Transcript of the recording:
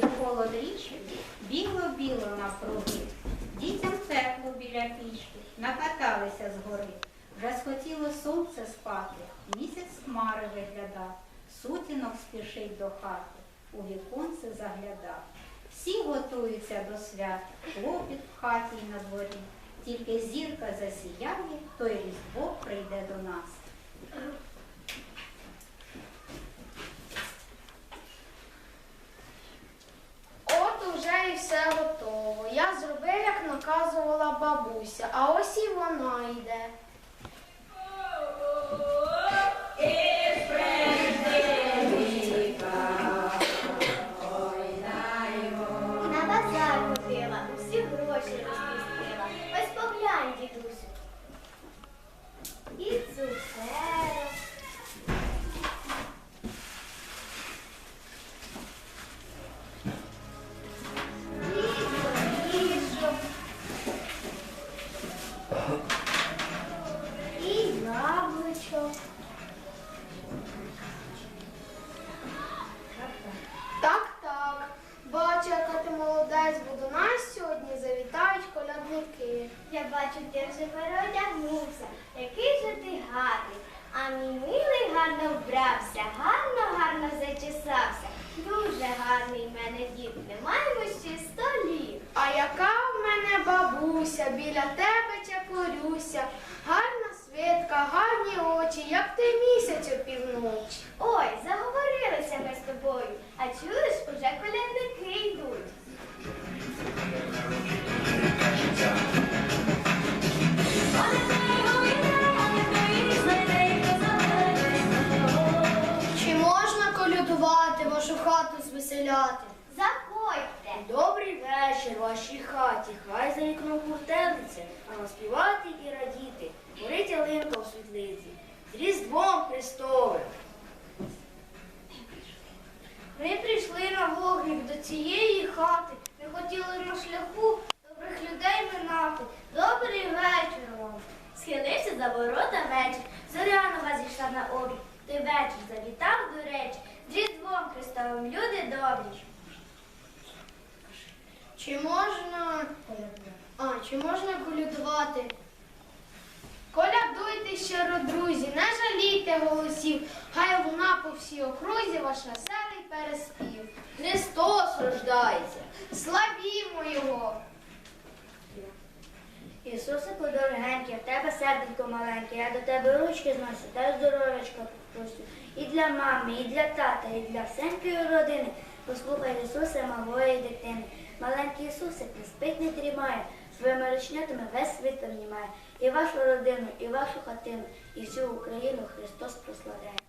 під холод річки, біло-біло навкруги. Дітям тепло біля пічки, накаталися з гори. Вже схотіло сонце спати, місяць хмари виглядав, сутінок спішить до хати, у віконце заглядав. Всі готуються до свята, хлопіт в хаті й на дворі. Тільки зірка засіяє, то й різдво прийде до нас. От уже і все готово. Я зробив, як бабуся, а ось і вона йде. Я бачу, ти вже переодягнувся. Який же ти гарний. А мій милий гарно вбрався, гарно, гарно зачесався. Дуже гарний в мене дід. Ми маємо ще сто літ. А яка в мене бабуся, біля тебе чепурюся. Гарна свитка, гарні очі, як ти місяць опівночі. Ой, заговорилися ми з тобою. А чуєш, уже колядники хату звеселяти? Заходьте. Добрий вечір вашій хаті, хай за вікном куртелиця, а наспівати і радіти, горить ялинка у світлиці, з Різдвом Христовим. Ми прийшли на вогник до цієї хати. Ми хотіли на шляху добрих людей минати. Добрий вечір вам. Схилився за ворота вечір, зоря нова зійшла на обід. Той вечір завітав до речі, з Різдвом Христовим люди. Чи можна. А, чи можна колядувати? Колядуйте щиро, друзі, не жалійте голосів, хай луна по всій окрузі ваш веселий переспів. Христос рождається. Славімо його! Ісусе подорогенький, тебе маленьке, я до тебе ручки зношу, та здоровечка попрошу. І для мами, і для тата, і для всенької родини. Послухай Ісусе, малої дитини. Маленький Ісусе, не спить, не дрімає, своїми ручнятами весь світ обнімає. І вашу родину, і вашу хатину, і всю Україну Христос прославляє.